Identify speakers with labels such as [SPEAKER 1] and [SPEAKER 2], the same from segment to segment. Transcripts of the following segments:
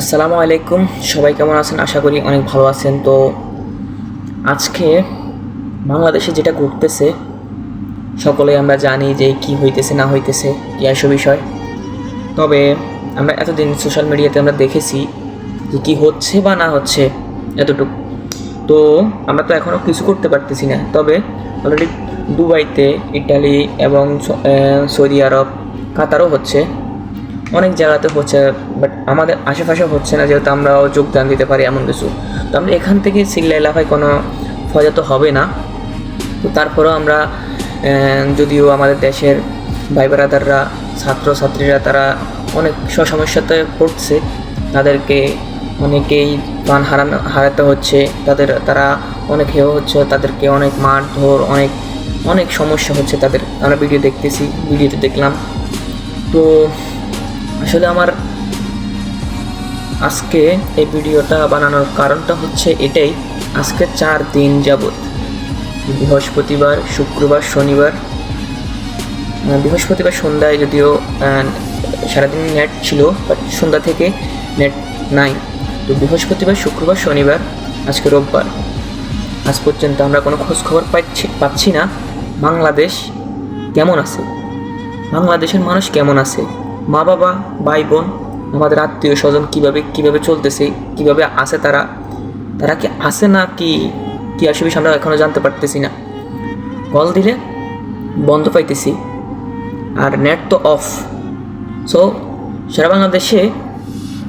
[SPEAKER 1] আসসালামু আলাইকুম। সবাই কেমন আছেন? আশা করি অনেক ভালো আছেন। তো আজকে বাংলাদেশে যেটা ঘটতেছে সকলে আমরা জানি যে কি হইতেছে, না হইতেছে, কি এসব বিষয়। তবে আমরা এতদিন সোশ্যাল মিডিয়াতে আমরা দেখেছি যে কী হচ্ছে বা না হচ্ছে এতটুকু। তো আমরা তো এখনও কিছু করতে পারতেছি না। তবে অলরেডি দুবাইতে ইটালি এবং সৌদি আরব, কাতারও হচ্ছে। অনেক জায়গাতে হচ্ছে বাট আমাদের আশেপাশে হচ্ছে না, যেহেতু আমরাও যোগদান দিতে পারি এমন কিছু। তো আমরা এখান থেকে সিল্লা এলাকায় কোনো ফয়দা তো হবে না। তো তারপরেও আমরা যদিও আমাদের দেশের ভাই ব্রাদাররা, ছাত্রছাত্রীরা তারা অনেক সমস্যাতে পড়ছে, তাদেরকে অনেকেই প্রাণ হারানো, হারাতে হচ্ছে, তাদের, তারা অনেক হেয় হচ্ছে তাদেরকে অনেক মারধর, অনেক অনেক সমস্যা হচ্ছে তাদের। আমরা ভিডিও দেখতেছি, ভিডিওতে দেখলাম। তো আসলে আমার আজকে এই ভিডিওটা বানানোর কারণটা হচ্ছে এটাই। আজকে চার দিন যাবৎ, বৃহস্পতিবার, শুক্রবার, শনিবার বৃহস্পতিবার সন্ধ্যায় যদিও সারাদিন নেট ছিল বাট সন্ধ্যা থেকে নেট নাই। তো বৃহস্পতিবার, শুক্রবার, শনিবার, আজকে রোববার। আজ পর্যন্ত আমরা কোনো খোঁজ খবর পাচ্ছি পাচ্ছি না। বাংলাদেশ কেমন আছে? বাংলাদেশের মানুষ কেমন আছে? মা বাবা, ভাই বোন, আমাদের আত্মীয় স্বজন কীভাবে কীভাবে চলতেছে, কীভাবে আছে তারা? তারা কি আছে না কি কি আসবে আমরা এখনও জানতে পারতেছি না। কল দিলে বন্ধ পাইতেছি। আর নেট তো অফ সো সারা বাংলাদেশে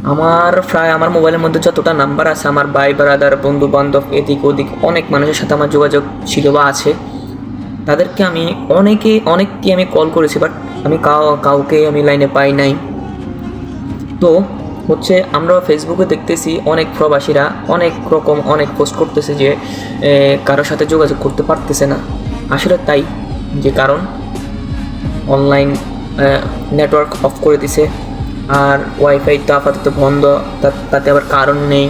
[SPEAKER 1] আমার প্রায় আমার মোবাইলের মধ্যে যতটা নাম্বার আছে, আমার ভাই ব্রাদার বন্ধু বান্ধব এদিক ওদিক অনেক মানুষের সাথে আমার যোগাযোগ ছিল বা আছে। তাদেরকে আমি অনেকে, অনেককে আমি কল করেছি বাট আমি কাউ কাউকে আমি লাইনে পাই নাই। তো, হচ্ছে আমরা ফেসবুকে দেখতেছি অনেক প্রবাসীরা অনেক রকম অনেক পোস্ট করতেছে যে কারোর সাথে যোগাযোগ করতে পারতেছে না। আসলে তাই যে কারণ অনলাইন নেটওয়ার্ক অফ করে দিছে। আর ওয়াইফাই তো আপাতত বন্ধ তাতে আবার কারণ নেই।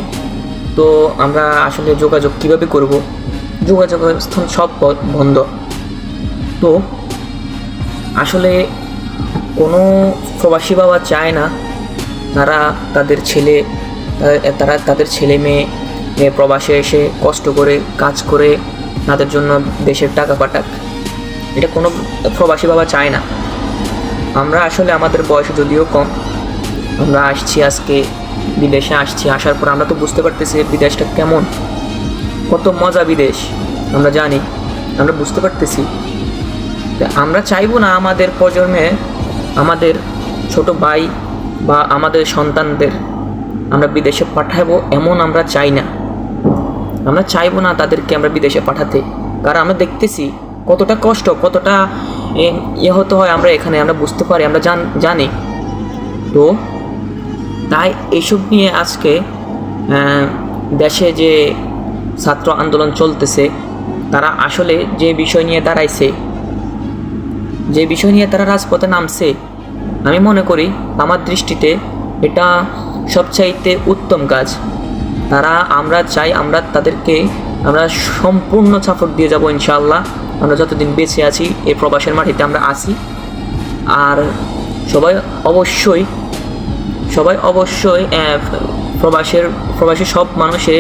[SPEAKER 1] তো আমরা আসলে যোগাযোগ কীভাবে করব? যোগাযোগ স্থান সব বন্ধ। তো, আসলে কোনো প্রবাসী বাবা চায় না। তারা তাদের ছেলে তারা তাদের ছেলে মেয়ে প্রবাসে এসে কষ্ট করে, কাজ করে তাদের জন্য দেশের টাকা পাঠাক। এটা কোনো প্রবাসী বাবা চায় না। আমরা আসলে আমাদের বয়স যদিও কম, আমরা আসছি আজকে, বিদেশে আসছি, আসার পর আমরা তো বুঝতে পারতেছি বিদেশটা কেমন। কত মজা বিদেশ, আমরা জানি, আমরা বুঝতে পারতেছি। আমরা চাইব না আমাদের প্রজন্মে আমাদের ছোট ভাই বা আমাদের সন্তানদের আমরা বিদেশে পাঠাবো এমন আমরা চাই না। আমরা চাইব না তাদেরকে আমরা বিদেশে পাঠাতে। কারণ আমরা দেখতেছি কতটা কষ্ট, কতটা ইয়ে হতে হয় আমরা এখানে, আমরা বুঝতে পারি, আমরা জান, জানি। তো তাই এসব নিয়ে আজকে দেশে যে ছাত্র আন্দোলন চলতেছে, তারা আসলে যে বিষয় নিয়ে দাঁড়াইছে যে বিষয় নিয়ে তারা রাজপথে নামছে, আমি মনে করি আমার দৃষ্টিতে এটা সবচাইতে উত্তম কাজ। তারা, আমরা চাই আমরা তাদেরকে, আমরা সম্পূর্ণ সাপোর্ট দিয়ে যাব ইনশাআল্লাহ। আমরা যতদিন বেঁচে আছি, এই প্রবাসের মাটিতে আমরা আসি আর সবাই অবশ্যই সবাই অবশ্যই প্রবাসের, প্রবাসী সব মানুষে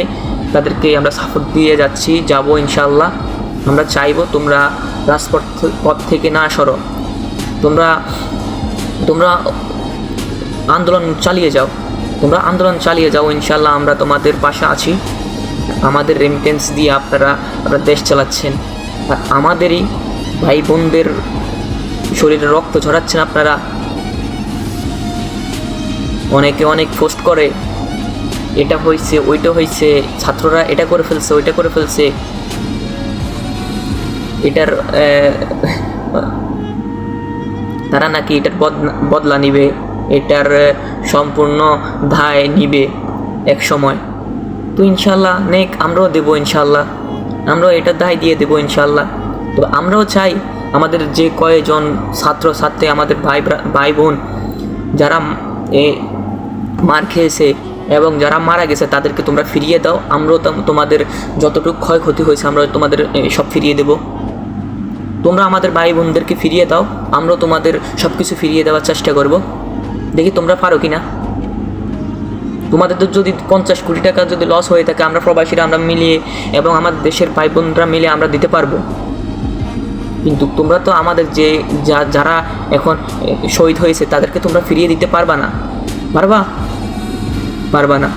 [SPEAKER 1] তাদেরকে আমরা সাপোর্ট দিয়ে যাচ্ছি, যাব ইনশাল্লাহ আমরা চাইব তোমরা রাজপথ পথ থেকে না সরো। তোমরা তোমরা আন্দোলন চালিয়ে যাও। তোমরা আন্দোলন চালিয়ে যাও ইনশাল্লাহ আমরা তোমাদের পাশে আছি। আমাদের রেমিটেন্স দিয়ে আপনারা আপনারা দেশ চালাচ্ছেন। আর আমাদেরই ভাই বোনদের শরীরে রক্ত ঝরাচ্ছেন আপনারা। অনেকে অনেক পোস্ট করে, এটা হয়েছে ওইটা হয়েছে ছাত্ররা এটা করে ফেলছে, ওইটা করে ফেলছে। এটার তারা নাকি এটার বদলা- নিবে, এটার সম্পূর্ণ দায় নিবে এক সময়। তো ইনশাল্লাহ, নেক, আমরাও দেবো ইনশাল্লাহ। আমরাও এটার দায় দিয়ে দেবো ইনশাল্লাহ। তো আমরাও চাই আমাদের যে কয়েকজন ছাত্র, ছাত্রী, আমাদের ভাই ভাই বোন, যারা এ, মার খেয়েছে এবং যারা মারা গেছে, তাদেরকে তোমরা ফিরিয়ে দাও। আমরাও তোমাদের যতটুকু ক্ষয়ক্ষতি হয়েছে আমরা তোমাদের সব ফিরিয়ে দেবো। তোমরা আমাদের ভাই বোনদেরকে ফিরিয়ে দাও, আমরাও তোমাদের সব কিছু ফিরিয়ে দেওয়ার চেষ্টা করব। দেখি তোমরা পারো কি না তোমাদের তো যদি পঞ্চাশ কোটি টাকা যদি লস হয়ে থাকে, আমরা প্রবাসীরা, আমরা মিলিয়ে এবং আমার দেশের ভাই বোনরা মিলে আমরা দিতে পারব। কিন্তু তোমরা তো আমাদের যে, যা- যারা এখন শহীদ হয়েছে, তাদেরকে তোমরা ফিরিয়ে দিতে পারবা না। পারবা? পারবা না।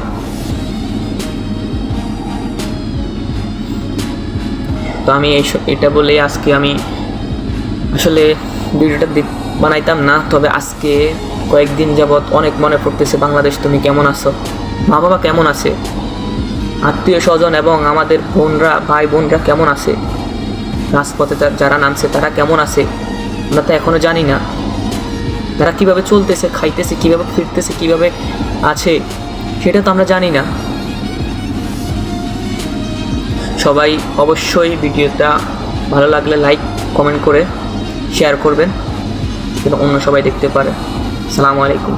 [SPEAKER 1] তো আমি এই এটা বলে আজকে আমি আসলে ভিডিওটা বানাইতাম না, তবে আজকে কয়েকদিন যাবৎ অনেক মনে পড়তেছে বাংলাদেশ, তুমি কেমন আছো? মা বাবা কেমন আছে? আত্মীয় স্বজন এবং আমাদের বোনরা, ভাই বোনরা কেমন আছে? রাজপথে যারা নামছে, তারা কেমন আছে? আমরা তো এখনও জানি না। তারা কীভাবে চলতেছে, খাইতেছে, কীভাবে ফিরতেছে, কীভাবে আছে, সেটা তো আমরা জানি না। সবাই অবশ্যই ভিডিওটা ভালো লাগলে লাইক কমেন্ট করে শেয়ার করবেন যেন অন্য সবাই দেখতে পারে। সালামু আলাইকুম।